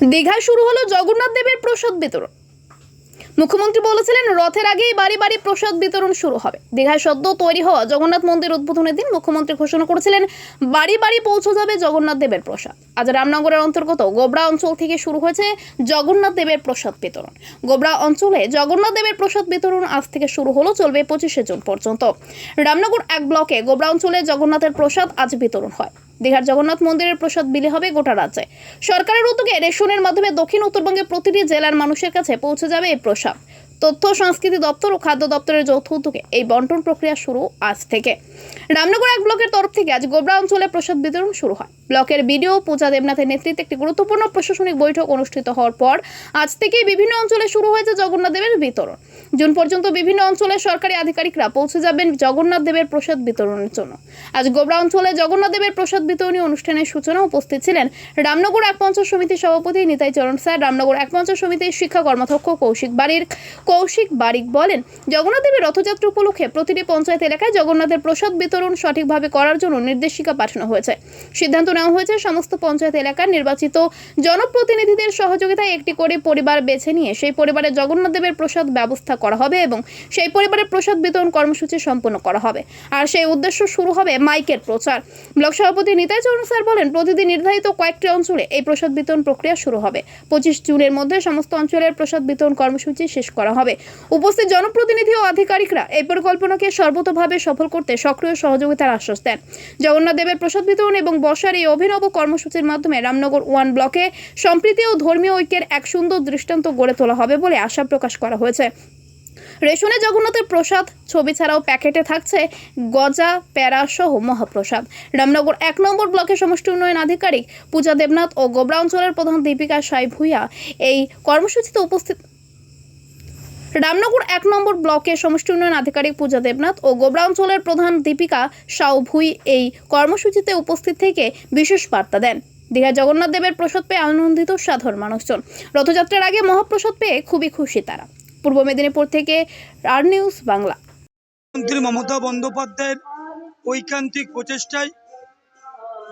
দীঘায় শুরু হলো জগন্নাথ দেবের প্রসাদ বিতরণ। মুখ্যমন্ত্রী বলেছিলেন, রথের আগেই বাড়ি বাড়ি প্রসাদ বিতরণ শুরু হবে। দীঘায় সদ্য তৈরি হওয়া জগন্নাথ মন্দির উদ্বোধনের দিন মুখ্যমন্ত্রী ঘোষণা করেছিলেন, বাড়ি বাড়ি পৌঁছে যাবে জগন্নাথ দেবের প্রসাদ। আজ রামনগরের অন্তর্গত গোবরা অঞ্চল থেকে শুরু হয়েছে জগন্নাথ দেবের প্রসাদ বিতরণ। গোবরা অঞ্চলে জগন্নাথ দেবের প্রসাদ বিতরণ আজ থেকে শুরু হলো চলবে পঁচিশে জুন পর্যন্ত। রামনগর এক ব্লকে গোবরা অঞ্চলে জগন্নাথের প্রসাদ আজ বিতরণ হয়। দীঘার জগন্নাথ মন্দিরের প্রসাদ বিলি হবে গোটা রাজ্যে। সরকারের উদ্যোগে রেশনের মাধ্যমে দক্ষিণ উত্তরবঙ্গে প্রতিটি জেলার মানুষের কাছে পৌঁছে যাবে এই প্রসাদ। তথ্য, সংস্কৃতি দপ্তর ও খাদ্য দপ্তরের যৌথ উদ্যোগে এই বন্টন প্রক্রিয়া শুরু আজ থেকে। রামনগর এক ব্লকের তরফ থেকে আজ গোবরা অঞ্চলে প্রসাদ বিতরণ শুরু হয়। ব্লকের বিডিও পূজা দেবনাথের নেতৃত্বে একটি গুরুত্বপূর্ণ প্রশাসনিক বৈঠক অনুষ্ঠিত হওয়ার পর আজ থেকেই বিভিন্ন অঞ্চলে শুরু হয়েছে জগন্নাথ দেবের বিতরণ। জুন পর্যন্ত বিভিন্ন অঞ্চলে সরকারি আধিকারিকরা পৌঁছে যাবেন জগন্নাথ দেবের প্রসাদ বিতরণের জন্য। আজ গোবরা অঞ্চলে জগন্নাথ দেবের প্রসাদ বিতরণী অনুষ্ঠানের সূচনা উপস্থিত ছিলেন রামনগর এক পঞ্চায়েত সমিতির সভাপতি নিতাই চরণ স্যার, রামনগর এক সমিতির শিক্ষা কর্মাধ্যক্ষ কৌশিক বাড়ির কৌশিক বারিক বলেন, জগন্নাথ দেবের রথযাত্রা উপলক্ষে প্রতিটি পঞ্চায়েত এলাকায় জগন্নাথের প্রসাদ বিতরণ সঠিকভাবে করার জন্য নির্দেশিকা পাঠানো হয়েছে। সিদ্ধান্ত নেওয়া হয়েছে সমস্ত পঞ্চায়েত এলাকার নির্বাচিত জনপ্রতিনিধিদের সহযোগিতায় একটি করে পরিবার বেছে নিয়ে সেই পরিবারে জগন্নাথ দেবের প্রসাদ ব্যবস্থা করা হবে এবং সেই পরিবারের প্রসাদ বিতরণ কর্মসূচি সম্পন্ন করা হবে। আর সেই উদ্দেশ্য শুরু হবে মাইকের প্রচার। ব্লক সভাপতি নিতাই চরণ স্যার বলেন, প্রতিদিন নির্ধারিত কয়েকটি অঞ্চলে এই প্রসাদ বিতরণ প্রক্রিয়া শুরু হবে। পঁচিশ জুনের মধ্যে সমস্ত অঞ্চলের প্রসাদ বিতরণ কর্মসূচি শেষ করা হবে। উপস্থিত জনপ্রতিনিধি ও আধিকারিকরা এই পরিকল্পনাকে সর্বতভাবে সফল করতে সক্রিয় সহযোগিতার আশ্বাস দেন। জগন্নাথ দেবের প্রসাদ বিতরণ এবং বর্ষার এই অভিনব কর্মসূচির মাধ্যমে রামনগর ওয়ান ব্লকে সম্প্রীতি ও ধর্মীয় ঐক্যের এক সুন্দর দৃষ্টান্ত গড়ে তোলা হবে বলে আশা প্রকাশ করা হয়েছে। রেশনে জগন্নাথের প্রসাদ, ছবি ছাড়াও প্যাকেটে থাকছে গজা, প্যারা সহ মহাপ্রসাদ। রামনগর এক নম্বর ব্লকের সমষ্টি উন্নয়ন আধিকারিক পূজা দেবনাথ ও গোবরা অঞ্চলের প্রধান দীপিকা সাই ভূঁইয়া এই কর্মসূচিতে উপস্থিত রামনগর এক নম্বর ব্লকের সমষ্টি উন্নয়ন আধিকারিক পূজা দেবনাথ ও গোবরা অঞ্চলের প্রধান দীপিকা সাউ ভুই এই কর্মসূচিতে উপস্থিত থেকে বিশেষ বার্তা দেন। দীঘা জগন্নাথ দেবের প্রসাদ পেয়ে আনন্দিত সাধারণ মানুষজন। রথযাত্রার আগে মহাপ্রসাদ পেয়ে খুবই খুশি তারা। পূর্ব মেদিনীপুর থেকে আর নিউজ বাংলা। মুখ্যমন্ত্রী মমতা বন্দ্যোপাধ্যায়ের ঐকান্তিক প্রচেষ্টায়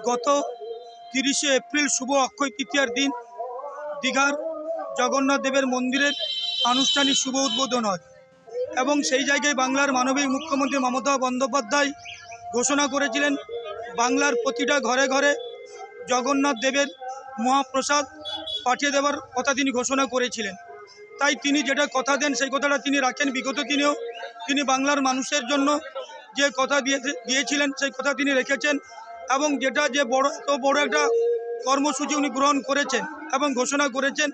গত তিরিশে এপ্রিল শুভ অক্ষয় তৃতীয়ার দিন দীঘার জগন্নাথ দেবের মন্দিরের আনুষ্ঠানিক শুভ উদ্বোধন হয় এবং সেই জায়গায় বাংলার মানবিক মুখ্যমন্ত্রী মমতা বন্দ্যোপাধ্যায় ঘোষণা করেছিলেন, বাংলার প্রতিটা ঘরে ঘরে জগন্নাথ দেবের মহাপ্রসাদ পাঠিয়ে দেওয়ার কথা তিনি ঘোষণা করেছিলেন। তাই তিনি যেটা কথা দেন, সেই কথাটা তিনি রাখেন। বিগত দিনেও তিনি বাংলার মানুষের জন্য যে কথা দিয়ে দিয়েছিলেন, সেই কথা তিনি রেখেছেন এবং যেটা যে বড়, এত বড় একটা কর্মসূচি উনি গ্রহণ করেছেন এবং ঘোষণা করেছেন,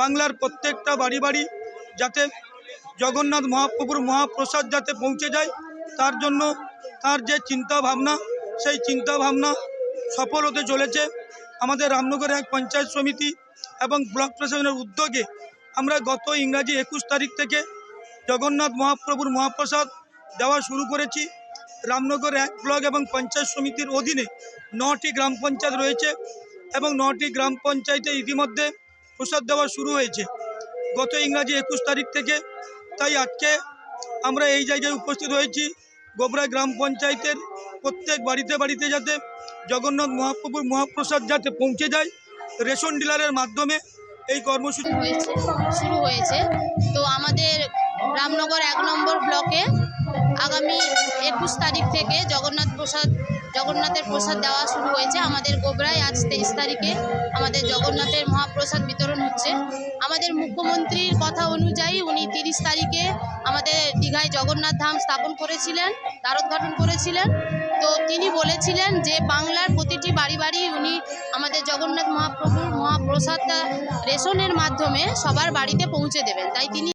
বাংলার প্রত্যেকটা বাড়ি বাড়ি যাতে জগন্নাথ মহাপ্রভুর মহাপ্রসাদ যাতে পৌঁছে যায়, তার জন্য তার যে চিন্তা ভাবনা সেই চিন্তা ভাবনা সফল হতে চলেছে। আমাদের রামনগর এক পঞ্চায়েত সমিতি এবং ব্লক প্রশাসনের উদ্যোগে আমরা গত ইংরাজি একুশ তারিখ থেকে জগন্নাথ মহাপ্রভুর মহাপ্রসাদ দেওয়া শুরু করেছি। রামনগর এক ব্লক এবং পঞ্চায়েত সমিতির অধীনে নটি গ্রাম পঞ্চায়েত রয়েছে এবং নটি গ্রাম পঞ্চায়েতে ইতিমধ্যে প্রসাদ দেওয়া শুরু হয়েছে গত ইংরাজি একুশ তারিখ থেকে। তাই আজকে আমরা এই জায়গায় উপস্থিত হয়েছি। গোবরা গ্রাম পঞ্চায়েতের প্রত্যেক বাড়িতে বাড়িতে যাতে জগন্নাথ মহাপ্রভুর মহাপ্রসাদ যাতে পৌঁছে যায় রেশন ডিলারের মাধ্যমে এই কর্মসূচি হয়েছে। শুরু হয়েছে। তো আমাদের রামনগর এক নম্বর ব্লকে আগামী একুশ তারিখ থেকে জগন্নাথ প্রসাদ, জগন্নাথের প্রসাদ দেওয়া শুরু হয়েছে। আমাদের গোবরায় আজ তেইশ তারিখে আমাদের জগন্নাথের মহাপ্রসাদ বিতরণ হচ্ছে। আমাদের মুখ্যমন্ত্রীর কথা অনুযায়ী উনি তিরিশ তারিখে আমাদের দীঘায় জগন্নাথ ধাম স্থাপন করেছিলেন দ্বারোদ্ঘাটন করেছিলেন। তো তিনি বলেছিলেন যে বাংলার প্রতিটি বাড়ি বাড়ি উনি আমাদের জগন্নাথ মহাপ্রভুর মহাপ্রসাদটা রেশনের মাধ্যমে সবার বাড়িতে পৌঁছে দেবেন। তাই তিনি